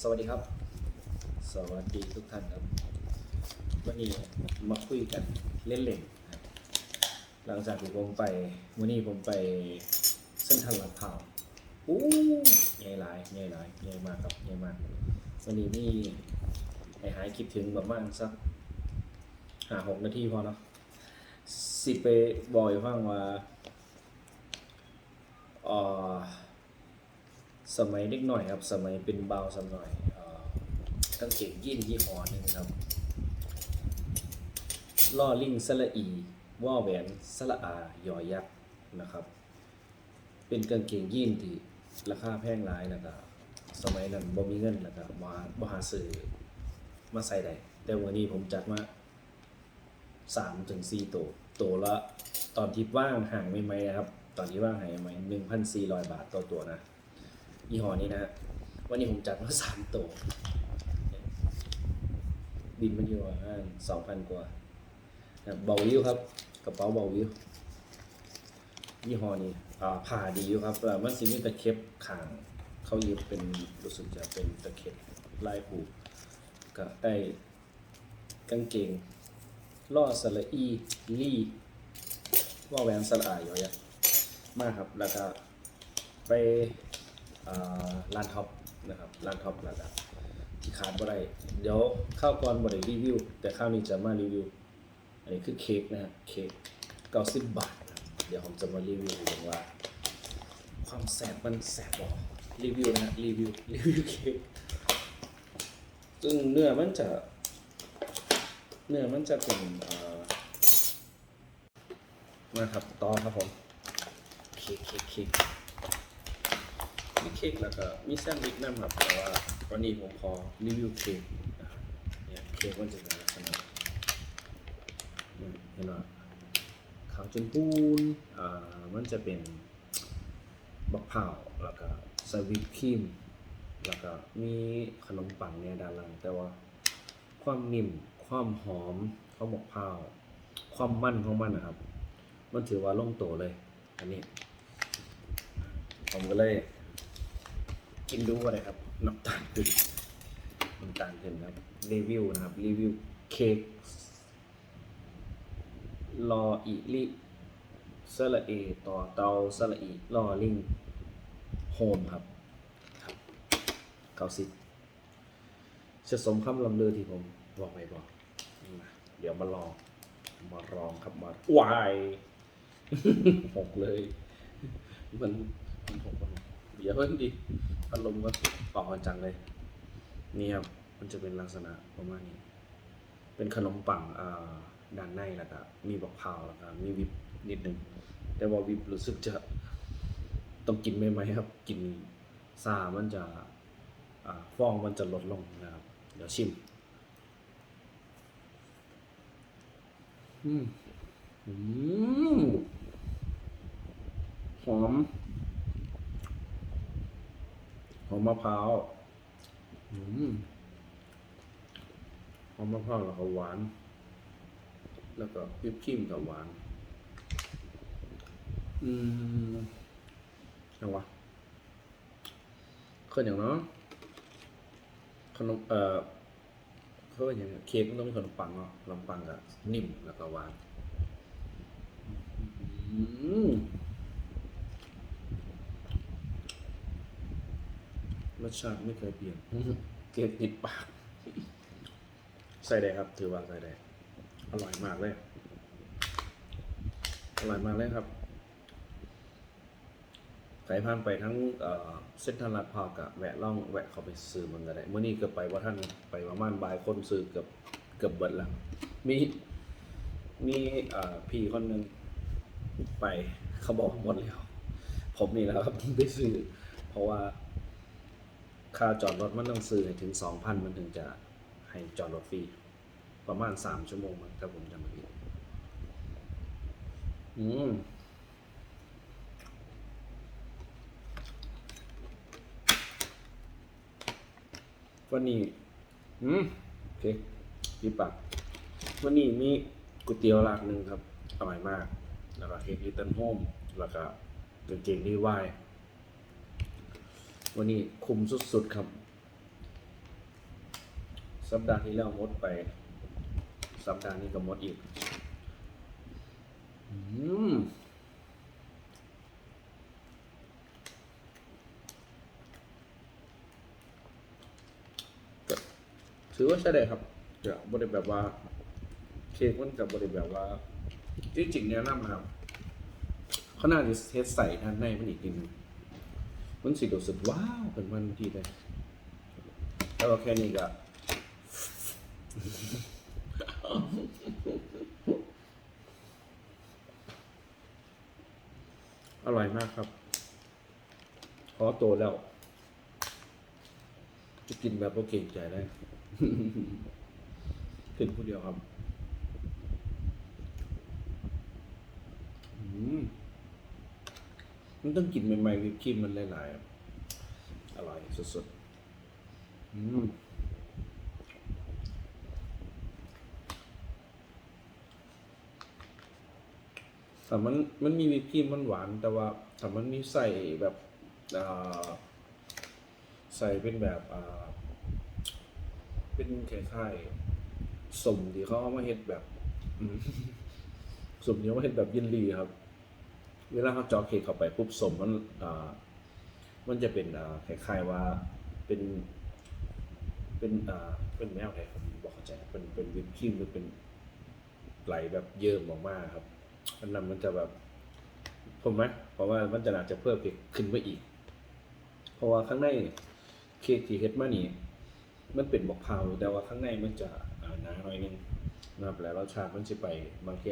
สวัสดีครับ สวัสดีทุกท่านครับ วันนี้มาคุยกันเล่นๆหลังจากที่ผมไปวันนี้ผมไปเส้นทางลาดพร้าวอู้ใหญ่หลายใหญ่หลายใหญ่มากครับใหญ่มาก วันนี้นี่ไอหายคิดถึงประมาณสักห้าหกนาทีพอเนาะสิไปบอกฟังว่าเอ่อ สมัยเด็กหน่อยครับ สมัยเป็นเบาสมัยเอ่อกางเกงยีนยี่ห้อหนึ่งครับล่อลิงสละอีว่อแหวนสละอายอยักษ์นะครับ เป็นกางเกงยีนที่ราคาแพงหลายนะครับสมัยนั้นบ่มีเงินนะครับมาบ่หาซื้อมาใส่ได้แต่วันนี้ผมจัดมาสามถึงสี่ตัวตัวละตอนที่ว่างห่างไม่ไหมนะครับ ตอนที่ว่างห่างไม่หนึ่งพันสี่ร้อยบาทต่อตัวนะ ยี่ห้อนี้นะวันนี้ผมจัดมาสามตัวบินมันอยู่ประมาณสองพันกว่าเบาวิวครับกระเป๋าเบาวิวยี่ห้อนี้อ่าผ่าดีอยู่ครับมันสิมีตะเข็บขางเขายึดเป็นรู้สึกจะเป็นตะเข็บลายผูกก็ได้กางเกงล่อสละอีลี่ว่าแหวนสละอายอยู่อะมากครับแล้วก็ไป ร้านท็อปนะครับร้านท็อปแล้วก็ที่ขาดบ่ได้เดี๋ยวข้าวก่อนบ่ได้รีวิว แต่ข้าวนี้จะมารีวิว อันนี้คือเค้กนะฮะเค้ก90บาทนะครับเดี๋ยวผมจะมารีวิวดูว่า ความแสบมันแสบบ่รีวิวนะรีวิวรีวิวเค้กซึ่งเนื้อมันจะเนื้อมันจะเป็นเอ่อมาครับต่อครับผมเค้กเค้กเค้ก มีเค้กแล้วก็มีแซนด์วิชนั่นครับแต่ว่าวันนี้ผมขอรีวิวเค้กนะครับเนี่ยเค้กมันจะเป็นลักษณะเนี่ยเห็นไหมขาวจนปูนอ่ามันจะเป็นบักพร้าแล้วก็สวิปครีมแล้วก็มีขนมปังเนี่ยด้านล่างแต่ว่าความนิ่มความหอมของบักพร้าความมันของมันนะครับ มันถือว่าลงตัวเลย อันนี้ ผมก็เลย กินดูอะไรครับน้ำตาลขึ้นน้ำตาลขึ้นครับรีวิวนะครับรีวิวเค้กรออีลิสระเอต่อเตาสระอีรอลิงโฮมครับครับเกาสิจะสมคำลำเลือที่ผมบอกไปบอกเดี๋ยวมาลองมาลองครับมาวายหกเลย มันมันหกมันเดี๋ยวเพิ่งดิ อารมก็ต่อกันจังเลย นี่ครับ มันจะเป็นลักษณะประมาณนี้ เป็นขนมปังอ่าด้านในแล้วก็มีบักพร้าวแล้วก็มีวิปนิดนึง แต่ว่าวิปรู้สึกจะต้องกินไม่ไหมครับ กินซามันจะฟองมันจะลดลงนะครับ เดี๋ยวชิม อืม อืมหอม หอมมะพร้าวอืมหอมมะพร้าวแล้วก็หวาน แล้วก็วิปครีมกับหวาน อืมยังวะเคยอย่างเนาะขนมเอ่อเขาเรียกอย่างเค้กมันต้องมีขนมปังเนาะขนมปังกับนิ่มแล้วก็หวาน อืม รสชาติไม่เคยเปลี่ยนเกล็ดติดปากใส่ได้ครับ ถือว่าใส่ได้อร่อยมากเลย อร่อยมากเลยครับใครผ่านไปทั้งเอ่อเส้นทางลาดพร้าวกับแวะล่องแวะเข้าไปซื้อมันก็ได้เมื่อนี้ก็ไปว่าท่านไปประมาณบ่ายคนซื้อเกือบเกือบเบิดแล้วมีมีเอ่อพี่คนหนึ่งไปเขาบอกหมดแล้ว ผมนี่แหล้วครับที่ไปซื้อเพราะว่า ค่าจอดรถมันต้องซื้อถึงสองพันมันถึงจะให้จอดรถฟรีประมาณสามชั่วโมงมั้งถ้าผมจำไม่ผิดอืมวันนี้อืมโอเคพี่ปักวันนี้มีก๋วยเตี๋ยวรากหนึ่งครับ อร่อยมาก แล้วก็เค้กลิตเติ้ลโฮมแล้วก็กางเกงดีวาย วันนี้คุมสุดๆครับ สัปดาห์ที่แล้วมดไป สัปดาห์นี้ก็มดอีกอืมถือว่าใช่ได้ครับจะบริแบบว่า เค้กมันกับบริแบบว่า ที่จริงแนะนำนะครับเขาน่าจะเทสใส่ทานในมันอีกนิดนึง มันสิรู้สึกว้าวเป็นมันที่เลยแล้วแค่นี้ก็อร่อยมากครับ ขอโตแล้ว จะกินแบบโอเก่งใจได้กินผู้เดียวครับ อืม มันต้องกินใหม่ๆวิปครีมมันหลายๆอะอร่อยสุดๆอืมแต่มันมันมีวิปครีมมันหวานแต่ว่าแต่มันมีใส่แบบอ่าใส่เป็นแบบอ่าเป็นคล้ายๆสมที่เขาเอามาเฮ็ดแบบอืมสมที่เขามาเฮ็ดแบบยินรีครับ เวลาเขาจอเคเข้าไปปุ๊บสมมันอ่ามันจะเป็นอ่าคล้ายๆว่าเป็นเป็นอ่าเป็นแมวไทยผมบอกเข้าใจเป็นเป็นวิปครีมหรือเป็นไหลแบบเยิ้มออกมาครับอันนั้นมันจะแบบผมไหมเพราะว่ามันจะน่าจะเพิ่มเค้กขึ้นไปอีก เพราะว่าข้างในเคที่เฮ็ดมานี่มันเป็นบอกพร้าวแต่ว่าข้างในมันจะอ่าหนาหน่อยนึงนะครับแล้วรสชาติมันจะไปบางที